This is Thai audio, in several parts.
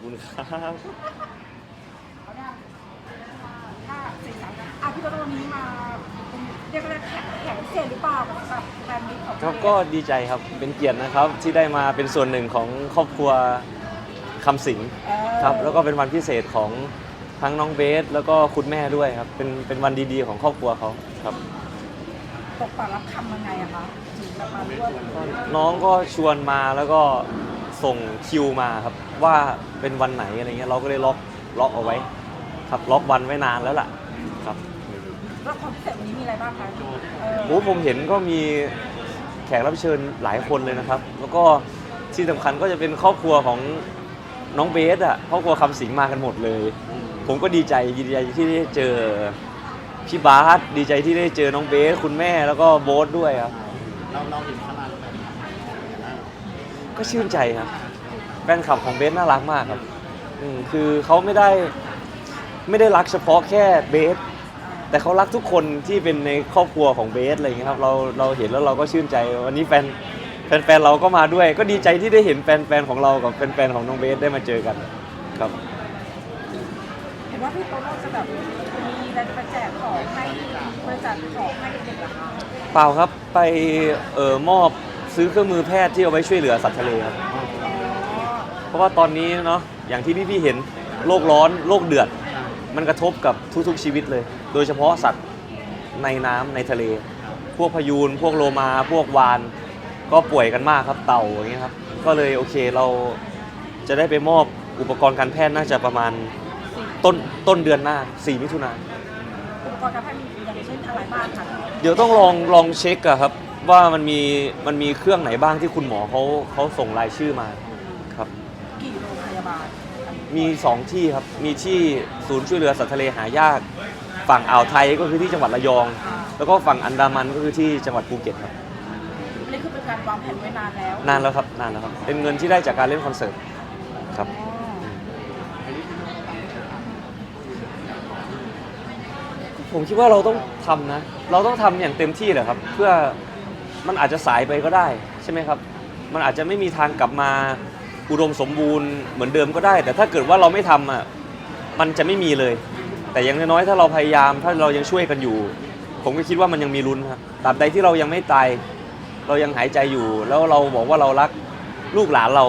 คุณครับเขาเนี่ยถ้าสิ่งนั้นอะพี่ตัวนี้มาเป็นเรียกว่าแข่งแข่งพิเศษหรือเปล่ากับแฟนมิตรของครับก็ดีใจครับเป็นเกียรตินะครับที่ได้มาเป็นส่วนหนึ่งของครอบครัวคำสิงเออครับแล้วก็เป็นวันพิเศษของทั้งน้องเบสแล้วก็คุณแม่ด้วยครับ เป็นเป็นวันดีๆของครอบครัวเขาครับตกปากรับคำยังไงอะคะถึงแบบมาร่วมน้องก็ชวนมาแล้วก็ ส่งคิวมาครับว่าเป็นวันไหนอะไรเงี้ยเราก็เลยล็อกล็อกเอาไว้ ครับล็อกวันไว้นานแล้วล่ะครับแล้วความพิเศษวันนี้มีอะไรบ้างคะเออโอ้ผมเห็นก็มีแขกรับเชิญหลายคนเลยนะครับ แล้วก็ที่สำคัญก็จะเป็นครอบครัวของน้องเบสอะครอบครัวคำสิงมากันหมดเลย ผมก็ดีใจดีใจที่ได้เจอพี่บาสดีใจที่ได้เจอน้องเบสคุณแม่แล้วก็โบ๊ทด้วยครับ เราเราเห็นเขามาแล้วแบบ ก็ชื่นใจครับแฟนคลับของเบสน่ารักมากครับอืมคือเขาไม่ได้ไม่ได้รักเฉพาะแค่เบส แต่เขารักทุกคนที่เป็นในครอบครัวของเบสอะไรอย่างเงี้ยครับเราเราเห็นแล้วเราก็ชื่นใจวันนี้แฟนแฟนๆเราก็มาด้วย ก็ดีใจที่ได้เห็นแฟนๆของเรากับแฟนๆของน้องเบสได้มาเจอกันครับ เห็นว่าพี่โตโน่จะแบบมีอะไรไปแจกของให้บริจาคของให้เด็กๆเหรอคะเปล่าครับไปเอ่อมอบ ซื้อเครื่องมือแพทย์ที่เอาไว้ช่วยเหลือสัตว์ทะเลครับอ๋อเพราะว่าตอนนี้เนาะอย่างที่พี่ๆเห็นโลกร้อนโลกเดือด มันกระทบกับทุกๆชีวิตเลย โดยเฉพาะสัตว์ในน้ำในทะเล พวกพยูน พวกโลมา พวกวาน ก็ป่วยกันมากครับเต่าอย่างเงี้ยครับ ก็เลยโอเคเราจะได้ไปมอบอุปกรณ์การแพทย์น่าจะประมาณต้นต้นเดือนหน้า 4 มิถุนายน อุปกรณ์การแพทย์มีอย่างเช่นอะไรบ้างคะ เดี๋ยวต้องลองลองเช็คอะครับ ว่ามันมีมันมีเครื่องไหนบ้างที่คุณหมอเขาเขาส่งรายชื่อมา ครับ กี่โรงพยาบาลมี 2 ที่ครับ มีที่ศูนย์ช่วยเหลือสัตว์ทะเลหายาก ฝั่งอ่าวไทยก็คือที่จังหวัดระยองอ่าแล้วก็ฝั่งอันดามันก็คือที่จังหวัดภูเก็ตครับอันนี้คือเป็นการวางแผนไว้นานแล้วนานแล้วครับ นานแล้วครับ เป็นเงินที่ได้จากการเล่นคอนเสิร์ตครับ อ๋อผมคิดว่าเราต้องทำนะ เราต้องทำอย่างเต็มที่แหละครับ เพื่อ มันอาจจะสายไปก็ได้ใช่ไหมครับ มันอาจจะไม่มีทางกลับมาอุดมสมบูรณ์เหมือนเดิมก็ได้ แต่ถ้าเกิดว่าเราไม่ทำอะมันจะไม่มีเลย แต่อย่างน้อยๆถ้าเราพยายามถ้าเรายังช่วยกันอยู่ ผมก็คิดว่ามันยังมีลุ้นครับตราบใดที่เรายังไม่ตาย เรายังหายใจอยู่ แล้วเราบอกว่าเรารักลูกหลานเรา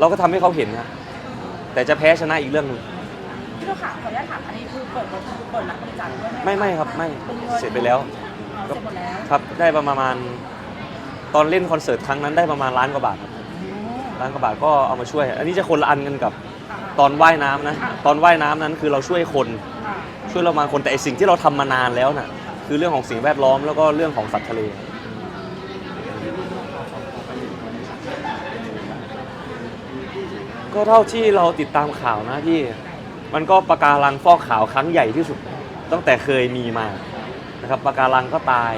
เราก็ทำให้เขาเห็นนะแต่จะแพ้ชนะอีกเรื่องหนึง พี่ลูกค่ะขออนุญาตถามอันนี้คือเปิดบริจาคเปิดรับบริจาคด้วยไหมไม่ไม่ครับไม่เป็นงินเสร็จไปแล้วอ๋อ เสร็จหมดแล้วครับได้ประมาณ ตอนเล่นคอนเสิร์ตครั้งนั้นได้ประมาณล้านกว่าบาทครับอืมล้านกว่าบาทก็เอามาช่วย อันนี้จะคนละอันกันกับอ่าตอนว่ายน้ำนะ ตอนว่ายน้ำนั้นคือเราช่วยคนอ่าช่วยเรามาคนแต่ไอสิ่งที่เราทำมานานแล้วน่ะ คือเรื่องของสิ่งแวดล้อมแล้วก็เรื่องของสัตว์ทะเลก็เท่าที่เราติดตามข่าวนะพี่ มันก็ปะการังฟอกขาวครั้งใหญ่ที่สุด ตั้งแต่เคยมีมา นะครับปะการังก็ตาย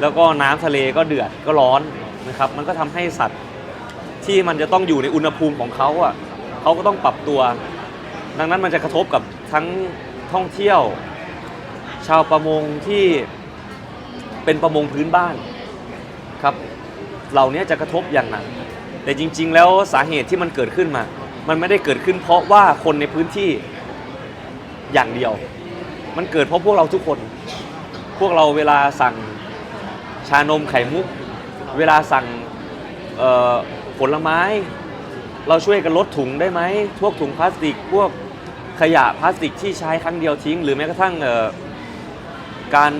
แล้วก็น้ำทะเลก็เดือดก็ร้อนนะครับ มันก็ทำให้สัตว์ที่มันจะต้องอยู่ในอุณหภูมิของเขาอะเขาก็ต้องปรับตัว ดังนั้นมันจะกระทบกับทั้งท่องเที่ยว ชาวประมงที่เป็นประมงพื้นบ้านครับเหล่านี้จะกระทบอย่างหนักแต่จริง ๆ แล้วสาเหตุที่มันเกิดขึ้นมา มันไม่ได้เกิดขึ้นเพราะว่าคนในพื้นที่อย่างเดียว มันเกิดเพราะพวกเราทุกคน วกเราเวลาสั่งชานมไข่มุก เวลาสั่งผลไม้ เราช่วยกันลดถุงได้ไหมพวกถุงพลาสติก พวกขยะพลาสติกที่ใช้ครั้งเดียวทิ้ง หรือแม้กระทั่งการ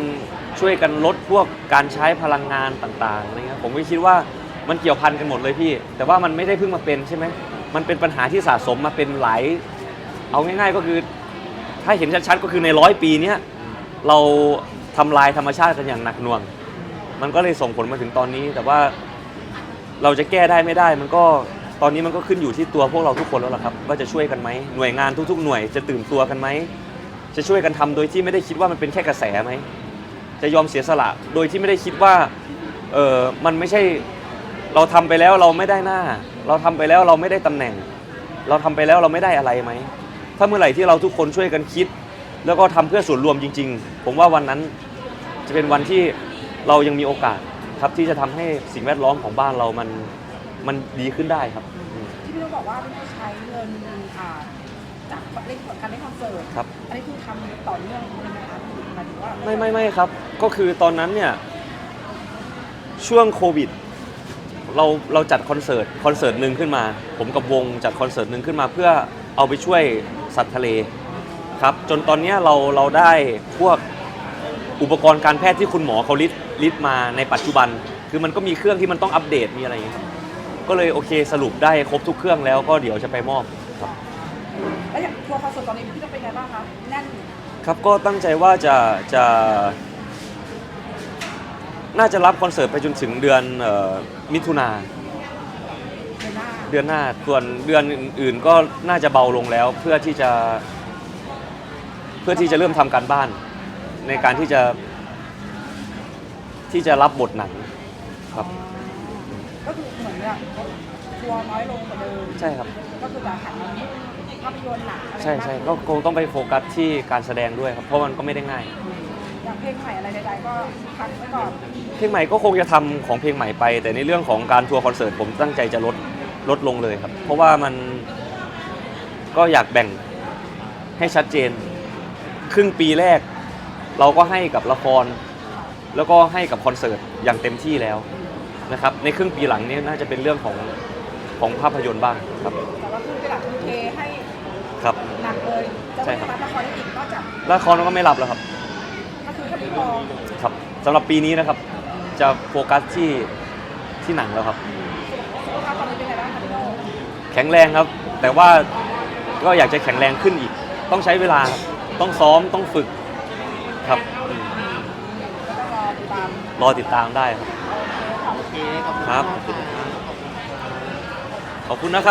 ช่วยกันลดพวกการใช้พลังงานต่างๆอะไรเงี้ยผมก็คิดว่ามันเกี่ยวพันกันหมดเลยพี่ แต่ว่ามันไม่ได้เพิ่งมาเป็นใช่ไหมมันเป็นปัญหาที่สะสมมาเป็นหลาย เอาง่าย ๆก็คือ ถ้าเห็นชัดๆก็คือในร้อยปีเนี้ยเรา ทำลายธรรมชาติกันอย่างหนักหน่วง มันก็เลยส่งผลมาถึงตอนนี้ แต่ว่าเราจะแก้ได้ไม่ได้ มันก็ตอนนี้มันก็ขึ้นอยู่ที่ตัวพวกเราทุกคนแล้วล่ะครับ ว่าจะช่วยกันไหมหน่วยงานทุก ๆ หน่วยจะตื่นตัวกันไหมจะช่วยกันทำโดยที่ไม่ได้คิดว่ามันเป็นแค่กระแสไหมจะยอมเสียสละโดยที่ไม่ได้คิดว่าเออมันไม่ใช่เราทำไปแล้วเราไม่ได้หน้า เราทำไปแล้วเราไม่ได้ตำแหน่ง เราทำไปแล้วเราไม่ได้อะไรไหมถ้าเมื่อไหร่ที่เราทุกคนช่วยกันคิด แล้วก็ทำเพื่อส่วนรวมจริง ๆ ผมว่าวันนั้นจะเป็นวันที่เรายังมีโอกาสครับที่จะทำให้สิ่งแวดล้อมของบ้านเรามันมันดีขึ้นได้ครับอืมที่พี่ลูกบอกบอกว่าไม่ได้ใช้เงินอ่าจากเล่นการเล่นคอนเสิร์ตครับอันนี้คือทำต่อเนื่องเลยไหมคะหมายถึงว่าไม่ไม่ไม่ครับ ก็คือตอนนั้นเนี่ยช่วงโควิดเราเราจัดคอนเสิร์ตคอนเสิร์ตหนึ่งขึ้นมา ผมกับวงจัดคอนเสิร์ตหนึ่งขึ้นมา เพื่อเอาไปช่วยสัตว์ทะเล ครับจนตอนเนี้ยเราเราได้พวกอุปกรณ์การแพทย์ที่คุณหมอเขาลิสต์ลิสต์มาในปัจจุบัน คือมันก็มีเครื่องที่มันต้องอัปเดตมีอะไรอย่างเงี้ยครับก็เลยโอเคสรุปได้ครบทุกเครื่องแล้วก็เดี๋ยวจะไปมอบครับแล้วอย่างทัวร์คอนเสิร์ตตอนนี้พี่จะเป็นไงบ้างคะแน่นครับก็ตั้งใจว่าจะจะน่าจะรับคอนเสิร์ตไปจนถึงเดือนเอ่อมิถุนาในหน้าเดือนหน้า ส่วนเดือนอื่นๆก็น่าจะเบาลงแล้วเพื่อที่จะ เพื่อที่จะเริ่มทำการบ้านในการที่จะที่จะรับบทหนังครับ ก็คือเหมือนเนี่ยทัวร์น้อยลงกว่าเดิมใช่ครับ ก็คือจะหันมาภาพยนตร์หนังอะไรใช่ใช่ก็คงต้องไปโฟกัสที่การแสดงด้วยครับ เพราะมันก็ไม่ได้ง่ายอย่างเพลงใหม่อะไรใดๆก็พักไว้ก่อนเพลงใหม่ก็คงจะทำของเพลงใหม่ไป แต่ในเรื่องของการทัวร์คอนเสิร์ตผมตั้งใจจะลดลดลงเลยครับ เพราะว่ามันก็อยากแบ่งให้ชัดเจน ครึ่งปีแรก เราก็ให้กับละคร แล้วก็ให้กับคอนเสิร์ตอย่างเต็มที่แล้วนะครับในครึ่งปีหลังนี้น่าจะเป็นเรื่องของของภาพยนตร์บ้างครับแต่ว่าคือไปหลักคือเทให้ครับ หนักเลยจะใช่ไม่ครับรับละครได้อีกนอกจากละครก็ไม่รับแล้วครับก็คือแค่พี่พอครับสำหรับปีนี้นะครับ จะโฟกัสที่ที่หนังแล้วครับ สุขภาพตอนนี้เป็นไงบ้างคะพี่โน่แข็งแรงครับ แต่ว่าก็อยากจะแข็งแรงขึ้นอีก ต้องใช้เวลาครับ ต้องซ้อมต้องฝึกครับอืมก็ต้องรอติดตามรอติดตามได้ครับ โอเคขอบคุณครับมากค่ะ ขอบคุณนะครับ